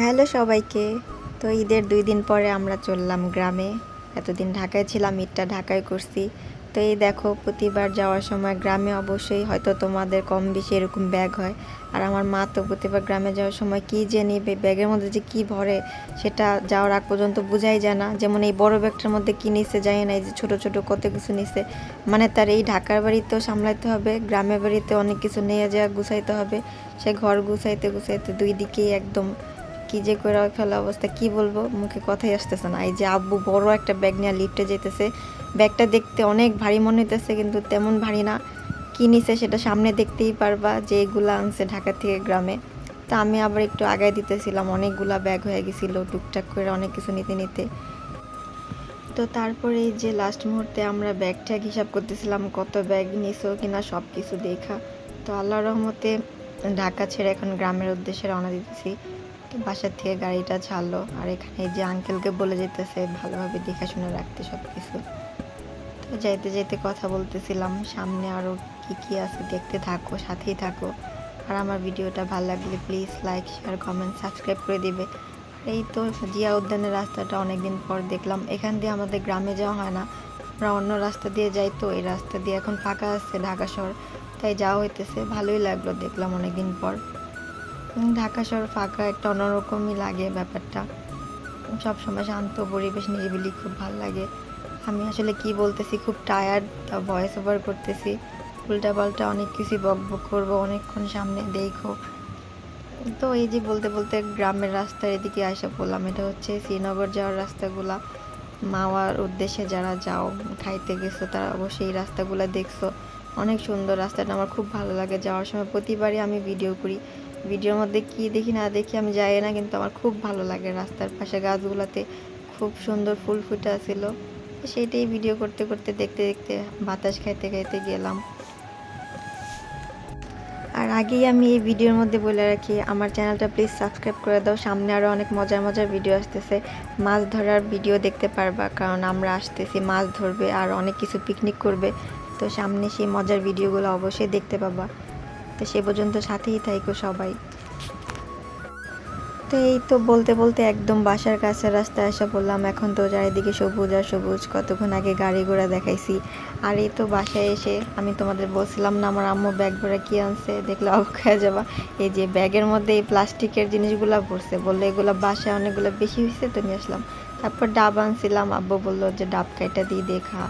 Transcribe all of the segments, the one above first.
Hello সবাইকে। তো ঈদের দুই দিন পরে আমরা চললাম গ্রামে। এতদিন ঢাকায় ছিলাম, ঈদটা ঢাকায় করছি। তো এই দেখো, প্রতিবার যাওয়ার সময় গ্রামে অবশ্যই হয়তো তোমাদের কম বেশি এরকম ব্যাগ হয়। আর আমার মা তো প্রতিবার গ্রামে যাওয়ার সময় কী যে নিবে, ব্যাগের মধ্যে যে কী ভরে, সেটা যাওয়ার আগ পর্যন্ত বোঝাই যায় না। যেমন এই বড় ব্যাগটার মধ্যে কী নিছে যায় না, এই যে ছোটো ছোটো কত কিছু নিছে। মানে তার এই ঢাকার বাড়িতেও সামলাইতে হবে, গ্রামের বাড়িতে অনেক কিছু নিয়ে যাওয়া গুছাইতে হবে। সে ঘর গুছাইতে গুছাইতে দুই দিকেই একদম কি যে করে ফেলা অবস্থা, কি বলব? মুখে কথাই আসতেছে না। এই যে আব্বু বড় একটা ব্যাগ নিয়ে লিফটে যেতেছে ব্যাগটা দেখতে অনেক ভারী মনে হইতেছে, কিন্তু তেমন ভারী না। কি নিছে সেটা সামনে দেখতেই পারবা যে এগুলা আনছে ঢাকা থেকে গ্রামে। তা আমি আবার একটু আগায় দিতেছিলাম, অনেকগুলা ব্যাগ হয়ে গেছিল, টুকটাক করে অনেক কিছু নিতে নিতে। তো তারপরে এই যে লাস্ট মুহূর্তে আমরা ব্যাগ ট্যাগ হিসাব করতেছিলাম, কত ব্যাগ নিছো কিনা সব কিছু দেখা। তো আল্লাহ রহমতে ঢাকা ছেড়ে এখন গ্রামের উদ্দেশ্যে রওনা দিতেছি। বাসার থেকে গাড়িটা ছাড়লো। আর এখানে যে আঙ্কেলকে বলে যেতেছে, ভালোভাবে দেখাশোনা রাখতে সব কিছু তো যাইতে যাইতে কথা বলতেছিলাম, সামনে আরও কি কি আছে দেখতে থাকো, সাথেই থাকো। আর আমার ভিডিওটা ভালো লাগলে please like share comment subscribe করে দিবে। এই তো জিয়া উদ্যানের রাস্তাটা অনেকদিন পর দেখলাম। এখান দিয়ে আমাদের গ্রামে যাওয়া হয় না। আমরা অন্য রাস্তা দিয়ে যাই তো, এই রাস্তা দিয়ে এখন ফাঁকা আছে ঢাকা শহর। তাই যাওয়া হইতেছে, ভালোই লাগল দেখলাম অনেকদিন পর। ঢাকা শহর ফাঁকা, একটা অন্যরকমই লাগে ব্যাপারটা। সব সময় শান্ত পরিবেশ, নিরিবিলি খুব ভালো লাগে। আমি আসলে কি বলতেছি, খুব টায়ার্ড ভয়েস ওভার করতেছি। উল্টা পাল্টা অনেক কিছু বক বক করব, অনেকক্ষণ সামনে দেখো। তো এই যে বলতে বলতে গ্রামের রাস্তার এদিকে আসা পড়লাম, এটা হচ্ছে শ্রীনগর যাওয়ার রাস্তাগুলা। মাওয়ার উদ্দেশ্যে যারা যাও, খাইতে গেছো, তারা অবশ্যই এই রাস্তাগুলো দেখছ। অনেক সুন্দর রাস্তাটা, আমার খুব ভালো লাগে। যাওয়ার সময় প্রতিবারই আমি ভিডিও করি। ভিডিওর মধ্যে কি দেখি না দেখি আমি যাই না, কিন্তু আমার খুব ভালো লাগে রাস্তার পাশে গাছগুলোতে। খুব সুন্দর ফুল ফুটে ছিল সেইটাই ভিডিও করতে করতে, দেখতে দেখতে বাতাস খাইতে খাইতে গেলাম। আর আগেই আমি এই ভিডিওর মধ্যে বলে রাখি, আমার চ্যানেলটা প্লিজ সাবস্ক্রাইব করে দাও। সামনে আরও অনেক মজার মজার ভিডিও আসতেছে। মাছ ধরার ভিডিও দেখতে পারবা, কারণ আমরা আসতেছি, মাছ ধরবে আর অনেক কিছু পিকনিক করবে। তো সামনে সেই মজার ভিডিওগুলো অবশ্যই দেখতে পাবা। তো সে পর্যন্ত সাথেই থাইকো সবাই। তো এই তো বলতে বলতে একদম বাসার কাছে রাস্তায় আসা বললাম এখন তো চারিদিকে সবুজ আর সবুজ। কতক্ষণ আগে গাড়ি ঘোড়া দেখাইছি। আর এই তো বাসায় এসে আমি তোমাদের বলছিলাম না, আমার আম্মু ব্যাগ ভরা কি আনছে? দেখলে অবাক হয়ে যাবা। এই যে ব্যাগের মধ্যে এই প্লাস্টিকের জিনিসগুলো ভরছে বলল এগুলো বাসায় অনেকগুলো বেশি হয়েছে তো নিয়ে আসলাম। তারপর ডাব আনছিলাম। আব্বু বলল যে, ডাব কাইটা দিয়ে দেখা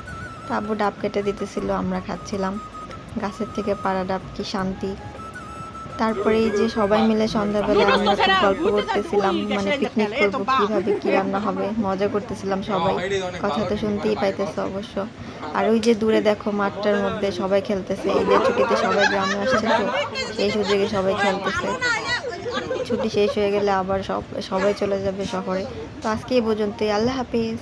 তো আব্বু ডাব কেটে দিতেছিল, আমরা খাচ্ছিলাম। গাছের থেকে পাড়া ডাব কি শান্তি? তারপরে এই যে সবাই মিলে সন্ধ্যাবেলা আমরা খুব গল্প করতেছিলাম মানে পিকনিক করব কীভাবে কি রান্না হবে মজা করতেছিলাম সবাই। কথা তো শুনতেই পাইতেছে অবশ্য। আর ওই যে দূরে দেখো মাঠটার মধ্যে সবাই খেলতেছে ঈদের ছুটিতে সবাই গ্রামে আসছে তো সেই সুযোগে সবাই খেলতেছে। ছুটি শেষ হয়ে গেলে আবার সব সবাই চলে যাবে শহরে। তো আজকে এই পর্যন্তই আল্লাহ হাফিজ।